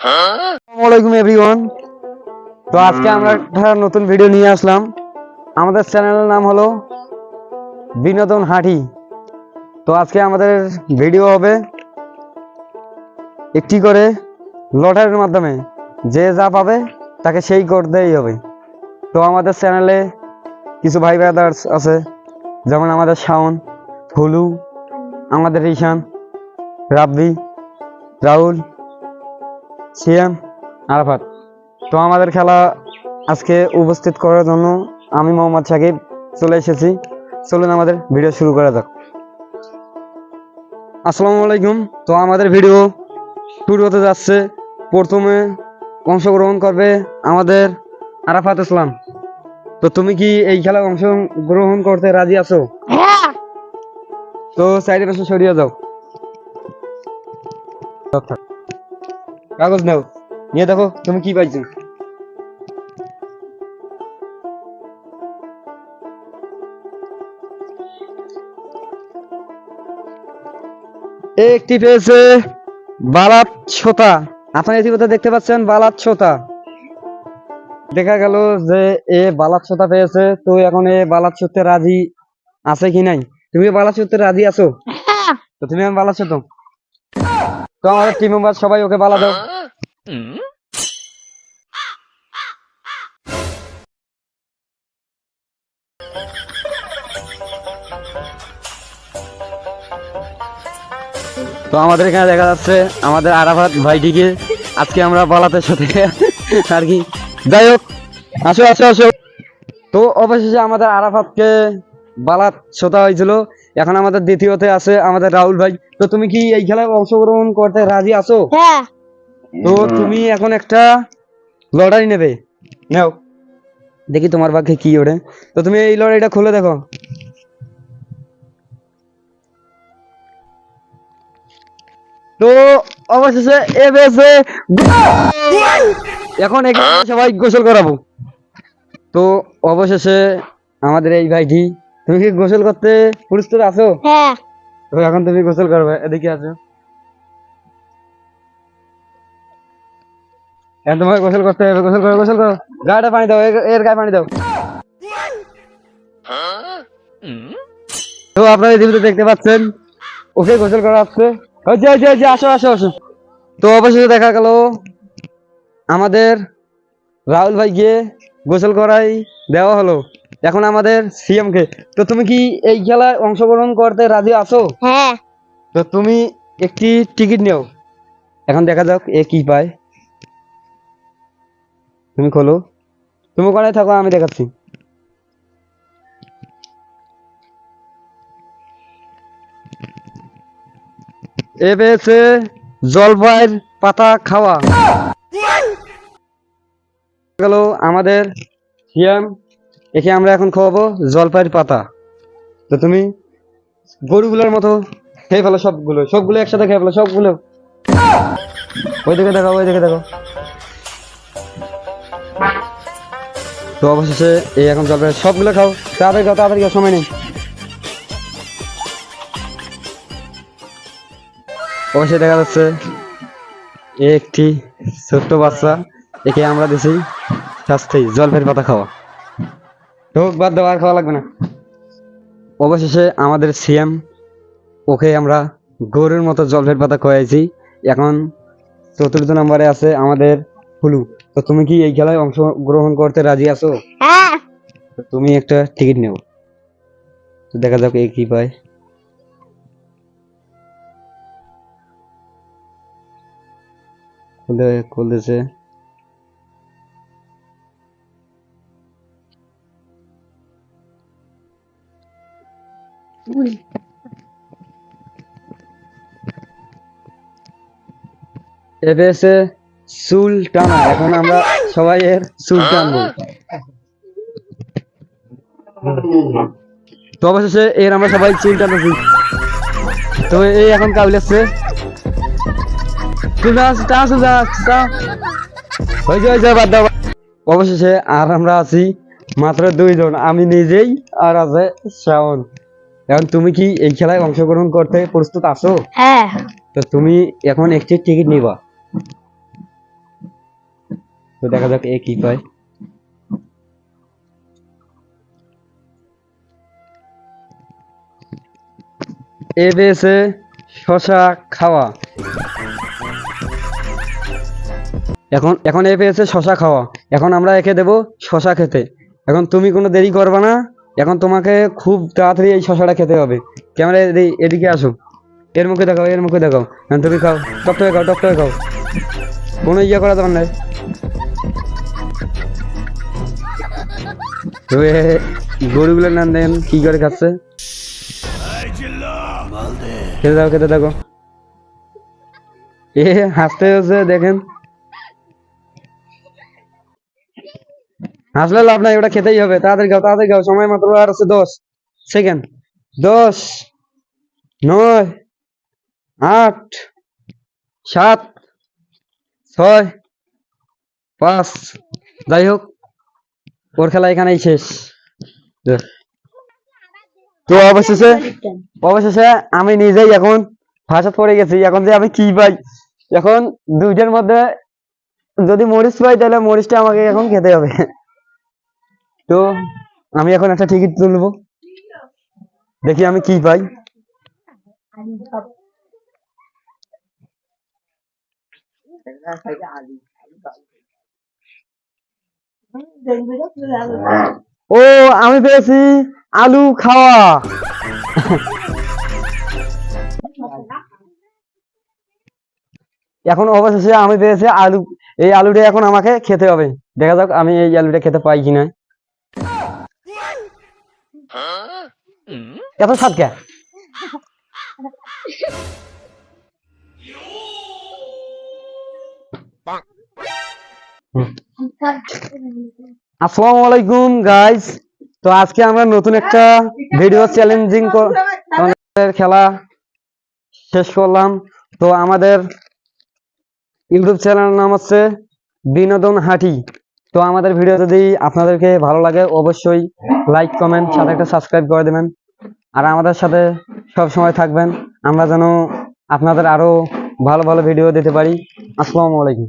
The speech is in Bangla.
আসসালামাইকুম এভরিওয়ান তো আজকে আমরা একটা নতুন ভিডিও নিয়ে আসলাম। আমাদের চ্যানেলের নাম হলো বিনোদন হাঁটি। তো আজকে আমাদের ভিডিও হবে একটি করে লটারির মাধ্যমে। যে যা পাবে তাকে সেই করতেই হবে। তো আমাদের চ্যানেলে কিছু ভাই ব্রাদার্স আছে যেমন আমাদের শাওন হুলু আমাদের ঈশান রাব্বি রাহুল সিয়াম আরাফাত তো আমাদের খেলা আজকে উপস্থিত করার জন্য আমি মোহাম্মদ সাকিব চলে এসেছি। চলুন আমাদের ভিডিও শুরু করা যাক। আসসালামু আলাইকুম। তো আমাদের ভিডিও শুরু হতে যাচ্ছে। প্রথমে অংশগ্রহণ করবে আমাদের আরাফাত ইসলাম। তো তুমি কি এই খেলায় অংশগ্রহণ করতে রাজি আছো? হ্যাঁ। তো সাইডে পাশে সরিয়ে যাও কাগজ নাও। নিয়ে দেখো তুমি কি পাইছো। একটি পেয়েছে বালাত ছোতা। আপনার ইতিমধ্যে দেখতে পাচ্ছেন বালাত ছোতা। দেখা গেল যে এ বালাত ছোতা পেয়েছে তো এখন এ বালাত ছোতে রাজি আছে কি নাই? তুমি বালাত ছোতে রাজি আছো? হ্যাঁ। তো তুমি আমি বালা ছোট তো আমাদের টিম মেম্বার সবাই ওকে বালা দাও। তো আমাদের এখানে দেখা যাচ্ছে, আমাদের আরাফাত ভাইটিকে আজকে আমরা বালাতের সাথে আর কি। যাই হোক, আসো আসো আসো। তো অবশেষে আমাদের আরাফাতকে বালাত শোতা হয়েছিল। এখন আমাদের দ্বিতীয়তে আছে আমাদের রাহুল ভাই। তো তুমি কি এই খেলায় অংশগ্রহণ করতে রাজি আছো? হ্যাঁ। তো তুমি এখন একটা লটারি নেবে। নাও। দেখি তোমার ভাগ্যে কি ওঠে তো তুমি এই লটারিটা খুলে দেখো। তো অবশেষে এ পেয়েছে এখন এখানে সবাই গোসল করাবো। তো অবশেষে আমাদের এই ভাইটি তুমি কি গোসল করতে প্রস্তুত আছো? হ্যাঁ। তো এখন তুমি গোসল করবে এদিকে আছো। এখন গোসল করতে হবে গোসল করো গোসল করো। গায়েটা পানি দাও এর- গায়ে পানি দাও। তো আপনারা দেখতে পাচ্ছেন ওকে গোসল করা হচ্ছে। আসো আসো আসো। তো অবশেষে দেখা গেল আমাদের রাহুল ভাইকে গোসল করাই দেওয়া হলো। এখন আমাদের সিএম কে। তো তুমি কি এই খেলায় অংশগ্রহণ করতে রাজি আছো? হ্যাঁ। তো তুমি একটি টিকিট নেও। এখন দেখা যাক এ কি পায়। তুমি খোলো। তুমি ওখানে থাকো আমি দেখাচ্ছি। এ পেয়েছে জলপাইয়ের পাতা খাওয়া। গেল আমাদের সিয়াম একে আমরা এখন খাওয়াবো জলপাইয়ের পাতা। তো তুমি গরুগুলোর মতো খেয়ে ফেলো সবগুলো সবগুলো একসাথে খেয়ে ফেলো, সবগুলো। ওই দিকে দেখো, ওই দিকে দেখো। তো অবশেষে এই এখন জলপাই সবগুলো খাও। তাড়াতাড়ি খাও তাড়াতাড়ি খাও, সময় নেই। অবশ্যই দেখা যাচ্ছে একটি ছোট্ট বাচ্চা, একে আমরা দিছি শাস্তি জলপের পাতা খাওয়া। ঢোক বাদ দেওয়া আর খাওয়া লাগবে না। অবশেষে আমাদের সিএম ওকে আমরা গরুর মতো জলফের পাতা খোয়াইছি। এখন চতুর্থ নম্বরে আছে আমাদের হুলু তো তুমি কি এই খেলায় অংশগ্রহণ করতে রাজি আছো? হ্যাঁ। তুমি একটা টিকিট নেও। তো দেখা যাক এ কি পায়। খুলে খুলতেছে। এ পেয়েছে চুল টানা এখন আমরা সবাই এর চুল টানবো তো অবশেষে এর আমরা সবাই চুল তো এই এখন কাবিল আসছে অবশেষে আর আমরা আছি মাত্র দুইজন আমি নিজেই আর আছে শ্রাবণ। এখন তুমি কি এই খেলায় অংশগ্রহণ করতে প্রস্তুত আছো? হ্যাঁ। তো তুমি এখন একটি টিকিট নিবা। তো দেখা যাক এ কি কয় এ পেয়েছে শশা খাওয়া। এখন এখন এ পেয়েছে শশা খাওয়া। এখন আমরা একে দেব শশা খেতে। এখন তুমি কোনো দেরি করবে না। এখন তোমাকে খুব তাড়াতাড়ি এই শশাটা খেতে হবে। ক্যামেরা এদিকে আসো। এর মুখে দেখাও, এর মুখে দেখাও। তুমি খাও। টক খাও, টকে খাও। কোনো ইয়ে করা দরকার নাই তো এ গরুগুলোর নাম কি করে খাচ্ছে? খেতে খেতে এ, হাসতে হচ্ছে, দেখেন। হাসলে লাভ নাই, ওটা খেতেই হবে। তাড়াতাড়ি খাও তাড়াতাড়ি খাও, সময় মাত্র আর আছে দশ। সেকেন্ড। দশ, নয়, আট, সাত, ছয়, পাঁচ। যাই হোক ওর খেলা এখানেই শেষ। তো অবশেষে অবশেষে আমি নিজেই এখন ফাঁসাত পড়ে গেছি। এখন যে আমি কি পাই? এখন দুইটার মধ্যে যদি মরিচ পাই, তাহলে মরিচটা আমাকে এখন খেতে হবে। তো আমি এখন একটা টিকিট তুলবো। দেখি আমি কি পাই। ও, আমি পেয়েছি আলু খাওয়া। এখন অবশেষে আমি পেয়েছি আলু, এই আলুটা এখন আমাকে খেতে হবে। দেখা যাক আমি এই আলুটা খেতে পাই কিনা। এত স্বাদ কে? আসসালামু আলাইকুম গাইস তো আজকে আমরা নতুন একটা ভিডিও চ্যালেঞ্জিং খেলা শেষ করলাম। তো আমাদের ইউটিউব চ্যানেলের নাম হচ্ছে বিনোদন হাঁটি। তো আমাদের ভিডিও যদি আপনাদেরকে ভালো লাগে, অবশ্যই লাইক কমেন্ট সাথে একটা সাবস্ক্রাইব করে দেবেন। আর আমাদের সাথে সব সময় থাকবেন। আমরা যেন আপনাদের আরও ভালো ভালো ভিডিও দিতে পারি। আসসালামু আলাইকুম.